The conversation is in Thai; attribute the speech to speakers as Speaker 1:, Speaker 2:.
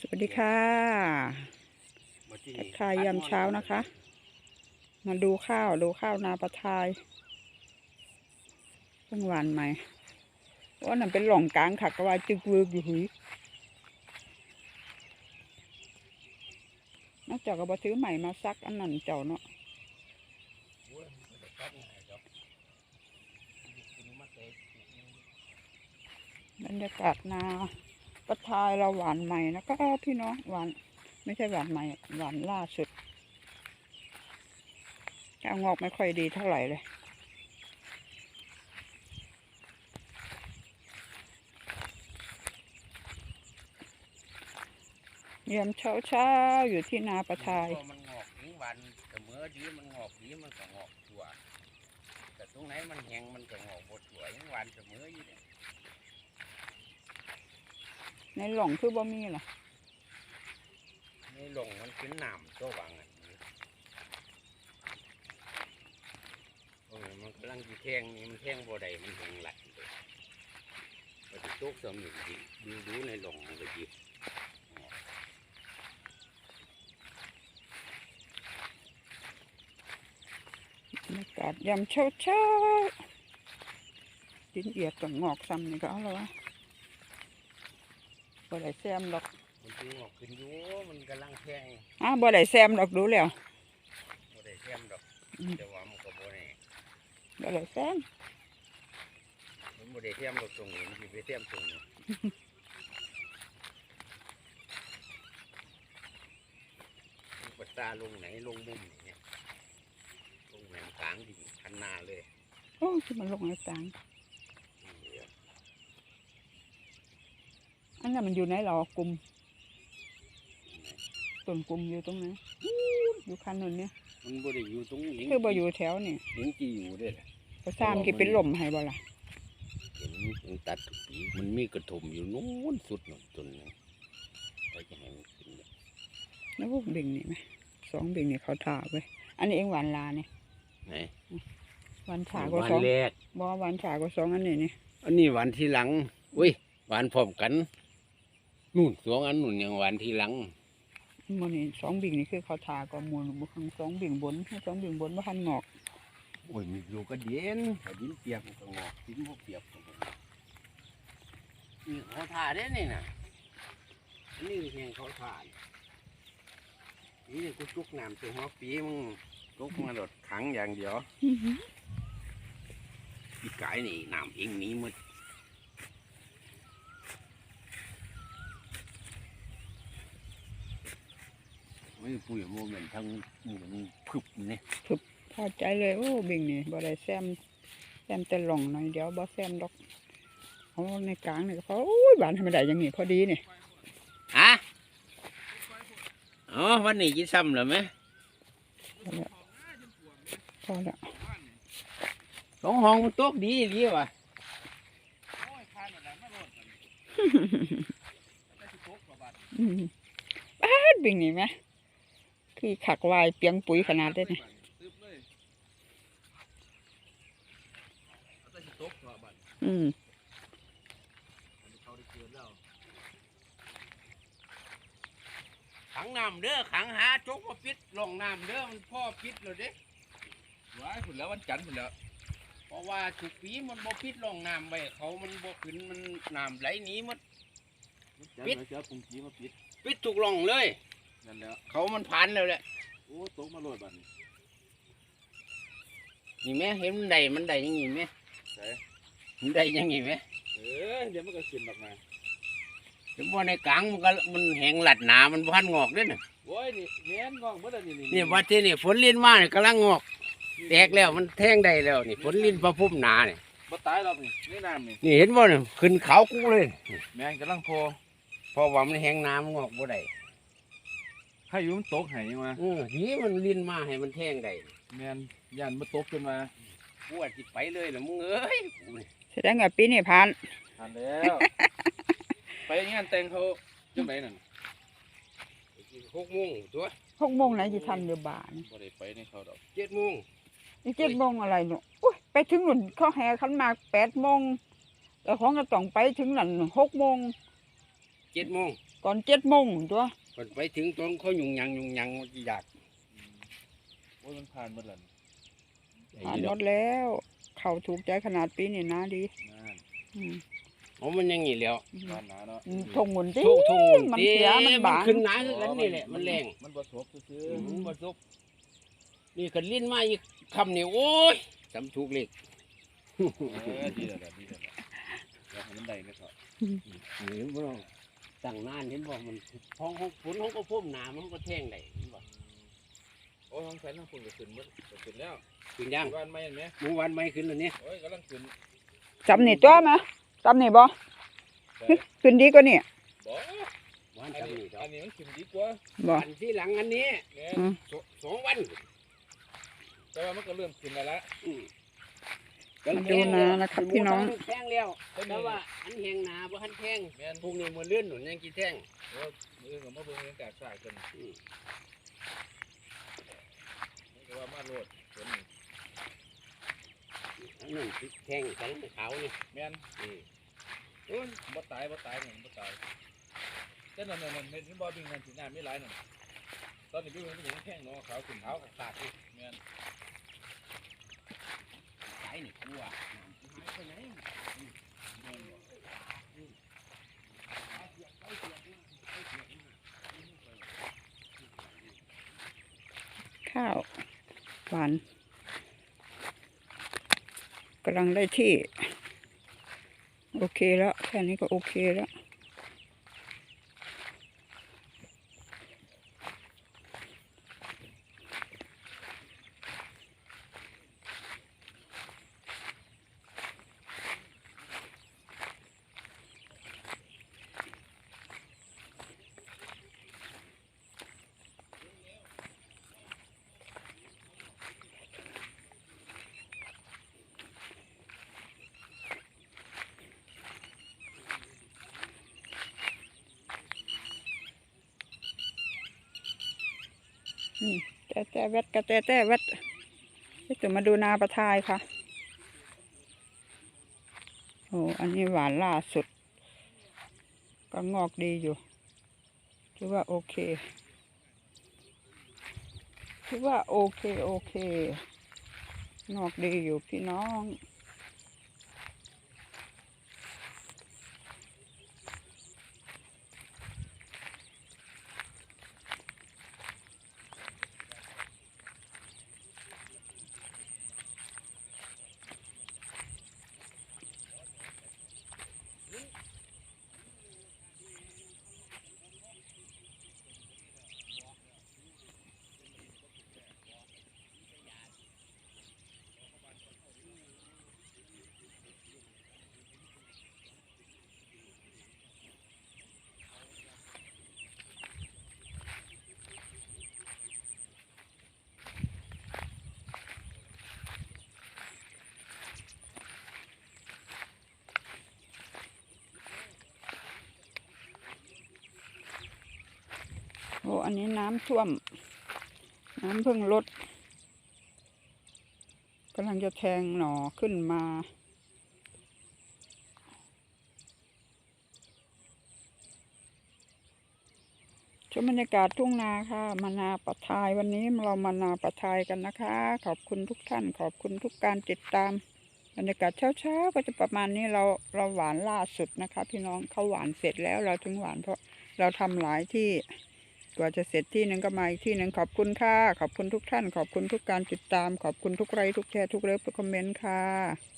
Speaker 1: สวัสดีค่ะทักทายยามเช้านะคะ มาดูข้าวดูข้าวนาประทายเพิ่งหวานใหม่ว่านั่นเป็นหล่องกลางขักกว่าจึกวึกอยู่หุยนอกจากก็บซื้อใหม่มาซักอันนั้นเจ้าเนาะบรรยากาศนา ประทายเราหวานใหม่นะคะพี่น้องหวานไม่ใช่หวานใหม่หวานล่าสุดแก้วงอกไม่ค่อยดีเท่าไหร่เลย เยี่ยมเช้าเช้าๆอยู่ที่นาประทาย
Speaker 2: มันงอกถึงวันเสมอดีมันงอกดีมันก็งอกตัวแต่ตรงไหนมันแหงมันก็งอกบดตัวยังวันเสมออยู่เนี่ย
Speaker 1: ในหล่องคือบ่มีล่ะ
Speaker 2: ในหลงมันเป็นน้ำตัววางอันนี้โอ้ยมันกำลังจะแทงนี่มันแทงบ่ได้มันแห้งหลัดเลยพอถึงตุกสมหนึ่งทีดูดูในหลงมันก็ดี
Speaker 1: บรรยากาศยามเช้าเช้าๆดินเอียดกับงอกซ้ำนี่ก็เอาแล้ววะ บ่ได้แซมดอก
Speaker 2: มันจึงงอกขึ้นอยู่มันกำลังแทง
Speaker 1: อะบ่ได้แซมดอกดูแล้ว
Speaker 2: บ่ได้แทมดอก
Speaker 1: อืม
Speaker 2: แต่ว่ามันก็บ่แน่
Speaker 1: บ่ได้แซม
Speaker 2: มันบ่ได้แทมดอกตรงนี้มันสิไปแทมตรงนี้มันปัดตาลงไหนลงมุมไหนเนี่ยลงแหนมกลางดินคันนาเลย
Speaker 1: โอ้ที่มันลงในต่าง อันนั้นมันอยู่ไหนหรอกลุ่มต้นกลุ่มอยู่ตรงไหนอยู่คันนู้นเนี่ย
Speaker 2: มันบ่ได้อยู่ตรงนี้
Speaker 1: คือบ่อยู่แถวนี่
Speaker 2: เห็นกี่อยู่เด้อล่ะ
Speaker 1: ก็ซ้ำกี่เป็นลมให้บ่ล่ะ
Speaker 2: เห็นมันตัดทุกปีมันมีกระถมอยู่นู้นสุดนู่นต้นหนึงก็จะให้มันขึ้นเนี่ย
Speaker 1: แล้วพวกบิ่งนี่ไหมสองบิ่งนี่เขาถ่าไว้อันนี้เองหวานลาเนี่ย
Speaker 2: ไหน
Speaker 1: หวานฉาก็
Speaker 2: วัน
Speaker 1: สอง
Speaker 2: แรก
Speaker 1: บ่หวานฉาก็สองอันนี้นี่
Speaker 2: อันนี้หวานทีหลังอุ้ยหวานพร้อมกัน นู่นสองอันนู่นยังหวานทีหลัง
Speaker 1: มันนี่สองบิ่งนี่คือเขาถ่าก็มูลบุคังสองบิ่งบนให้สองบิ่งบนว่าทันงอก
Speaker 2: โอ้ยมีอยู่ก็เด่นแต่ดินเปียกมันก็งอกดินบ่เปียกมันก็งอกนี่เขาถ่าได้นี่น่ะอันนี้เพียงเขาถ่านี่นี่กูจุกน้ำตัวหัวปีมึงจุกมาหลดขังอย่างเดียวอีกายนี่น้ำเองหนี้หมด ไม่ปุยโมเมนต์ทั้งหมูพึบเนี่ย
Speaker 1: พอใจเลยโอ้บิ่งนี่บ่ได้แซมแซมแต่หล่องหน่อยเดี๋ยวบ่แซมดอกเอาในกลางนี่ก็พอโอ้ยหวานธรรมดาอย่างนี้พอดีนี่
Speaker 2: ฮะอ๋อวันนี้กินซ้ำเหรอไหม
Speaker 1: พอแล้ว
Speaker 2: สองห้องมันตกดีดีว่ะ
Speaker 1: อืมบ้าดบิ่งนี่ไหม คือขักวายเปียงปุ๋ยขนาดได้นี่อืม
Speaker 2: ขังน้ำเด้อขังหาจกมาปิดลงน้ำเด้อมันพ่อปิดเลยเด้
Speaker 3: ว้ายคุณแล้ววันจันทร์คุณแล้ว
Speaker 2: เพราะว่าทุกปีมันบ่ปิดลงน้ำไว้เขามันบ่ขึ้นมันน้ำไหลหนีหมันปิ
Speaker 3: ปิ
Speaker 2: ด
Speaker 3: ดเจ้าปุงกี้มาปิด
Speaker 2: ปิดทุกลงเลย
Speaker 3: นั่นแหล้ว
Speaker 2: เขามันผ่านแล้วแหละ
Speaker 3: โอ้ตกมาโรยบัดนี้
Speaker 2: นี่แม่เห็นมันได้มันได้อยังงี้ไหม
Speaker 3: ใช่
Speaker 2: มันได้อยังงี้ไหม
Speaker 3: เออเดี๋ยวมันก็ขึ้นออกมา
Speaker 2: ถึงว่าในกลางมันก็มันแห้งหลัดหนามันพันงอกเด้อน่ะ
Speaker 3: โอ้ยนี่แม่นงอกเมื่อนี่นี่
Speaker 2: นี่วัดที่นี่ฝนลิ้นมาเนี่ยกำลังงอก แตกแล้วมันแทงได้แล้วนี่ฝนลิ้นพระพุ่มหนาเนี่ย
Speaker 3: บ่ตายหรอกนี่นี่น้ำนี่
Speaker 2: นี่เห็นบ่เนี่ยขึ้นเขากูเลย
Speaker 3: แม่นกำลังโพ
Speaker 2: เพราะว่ามันแห้งน้ำงอกบ่ได้
Speaker 3: ถ้าอยู่มันตกให้ยังมา
Speaker 2: เออทีมันลิ้นมาให้มันแทงได้
Speaker 3: แม่นยันมันตกขึ้นมา
Speaker 2: กูว่าสิไปเลยล่ะมึงเอ้ยกูนี่
Speaker 1: แสดงว่าปีนี้ผ่าน
Speaker 3: ทันแล้ว ไปงานแต่งเขาจังไดนั่น
Speaker 2: ไปกินหกโมงตัว
Speaker 1: หกโมงไหนจะทันอยู่บ้าน
Speaker 3: บ่ได้ไปในเขาดอก
Speaker 2: เจ็ดโมง
Speaker 1: อีเจ็ดโมงอะไรเนาะอุ้ยไปถึงหนุนเขาแห่ขันหมากแปดโมงแต่ของก็ต้องไปถึงนั่นหกโมง
Speaker 2: เจ็ดโมง
Speaker 1: กตอนเจ็ดโมงตัว
Speaker 2: เพิ่นไปถึงตรงเขายุ่งยังยุ่งยังมันสิอยาก
Speaker 3: โอ้ยมันผ่านหมดแล้ว
Speaker 1: ผ่านหมดแล้ว เขาถูกใจขนาดปีนี่นะดี
Speaker 3: นั่น
Speaker 1: อืม
Speaker 2: โอ้มันยังงี้แล้ว
Speaker 3: บ้านหนาเนาะ
Speaker 1: อืมทงหมุนดิ
Speaker 2: ทุกทุก
Speaker 1: มันเสียมันบาง
Speaker 2: ขึ้นหนาคือกันนี่แหละมันแรง
Speaker 3: มันบ่สบซื่อ
Speaker 2: อืมบ่สุกนี่ก็ลิ้นมาอีกคำนี่โอ้ยสำถูกเลข
Speaker 3: ๆเออดีแล้วล่ะดีแล้วล่ะเดี๋ยวให้มันได้นะครับ
Speaker 2: เห็นบ่น้อง ตั้งนานเห็นบ่มันห้องห้องฝนห้องก็พ่มหนามันก็แท่งได้เห็นบ่
Speaker 3: โอ้ยของแสนทั้งฝุ่นก็ขึ้นหมดก็ขึ้นแล้ว
Speaker 2: ขึ้นยัง
Speaker 3: บ้านไม่เห็นไหม
Speaker 2: เมื่อวานไม่ขึ้นแล้วนี่
Speaker 3: โอ้ยกำลังขึ้น
Speaker 1: จำนี่ตัวไหมจำนี่บ่
Speaker 3: แต่
Speaker 1: ขึ้นดีกว่านี่
Speaker 3: บ่
Speaker 2: วาน
Speaker 3: อัน
Speaker 2: จำ
Speaker 3: นี้
Speaker 2: นี่ดอ
Speaker 3: อั
Speaker 2: ก
Speaker 3: นนี้มันขึ้นดีกว่า
Speaker 1: บ่
Speaker 2: อันที่หลังอันนี้
Speaker 3: เนี่ย
Speaker 1: อืม
Speaker 2: สสองวัน
Speaker 3: แต่ว่ามันก็เริ่มขึ้นแล้วละ
Speaker 2: อื ม
Speaker 1: มาดูนานะครับพี่น้อง
Speaker 2: แท่งแล้ว
Speaker 3: แต่
Speaker 2: แต่ว่าอันแหงหนาบ่ทันแท่ง
Speaker 3: แม่น
Speaker 2: พวกนี้มันเลื่อนหนุนยังกี่แท่ง
Speaker 3: โอ้ยมือของมาเบิ่งเรื่องการสร้างกัน
Speaker 2: อืม
Speaker 3: นี่ก็ว่ามาโลดฝนนี่
Speaker 2: อันนั้นสิแท่งกันขาวนี่
Speaker 3: แม่น
Speaker 2: อืม
Speaker 3: โอ้ยบ่ตายบ่ตายนี่บ่ตายแต่นั่นนั่นนั่นเห็นบ่บิ่งนั่นสิน้ำมีหลายนั่นตอนนี้บิ่งมันเป็นหยังแข้งเนาะขาวขึ้น
Speaker 2: ขาวขาดนี่
Speaker 3: แม่น
Speaker 2: สาย นี่กลัวหายไปไหนอืมแม่นบ่อืมเอาเสียบเอาเสียบนี่เอาเสียบนี่
Speaker 1: ข้าวหวานกำลังได้ที่ โอเคแล้ว แค่นี้ก็โอเคแล้ว แต่แต่แวดกระแต่แต่แวดนี่จะมาดูนาประทายค่ะ โอ้อันนี้หวานล่าสุด ก็งอกดีอยู่ถือว่าโอเคถือว่าโอเค โอเค งอกดีอยู่พี่น้อง โอ้อันนี้น้ำท่วม น้ำเพิ่งลดกำลังจะแทงหน่อขึ้นมา ชมบรรยากาศทุ่งนาค่ะ มานาปะทายวันนี้เรามานาปะทายกันนะคะ ขอบคุณทุกท่าน ขอบคุณทุกการติดตาม บรรยากาศเช้าๆก็จะประมาณนี้เราเราหวานล่าสุดนะคะ พี่น้องเขาหวานเสร็จแล้วเราถึงหวานเพราะเราทำหลายที่ กว่าจะเสร็จที่หนึ่งก็มาอีกที่หนึ่งขอบคุณค่ะ ขอบคุณทุกท่าน ขอบคุณทุกการติดตาม ขอบคุณทุกไลค์ทุกแชร์ทุกเลิฟทุกคอมเมนต์ค่ะ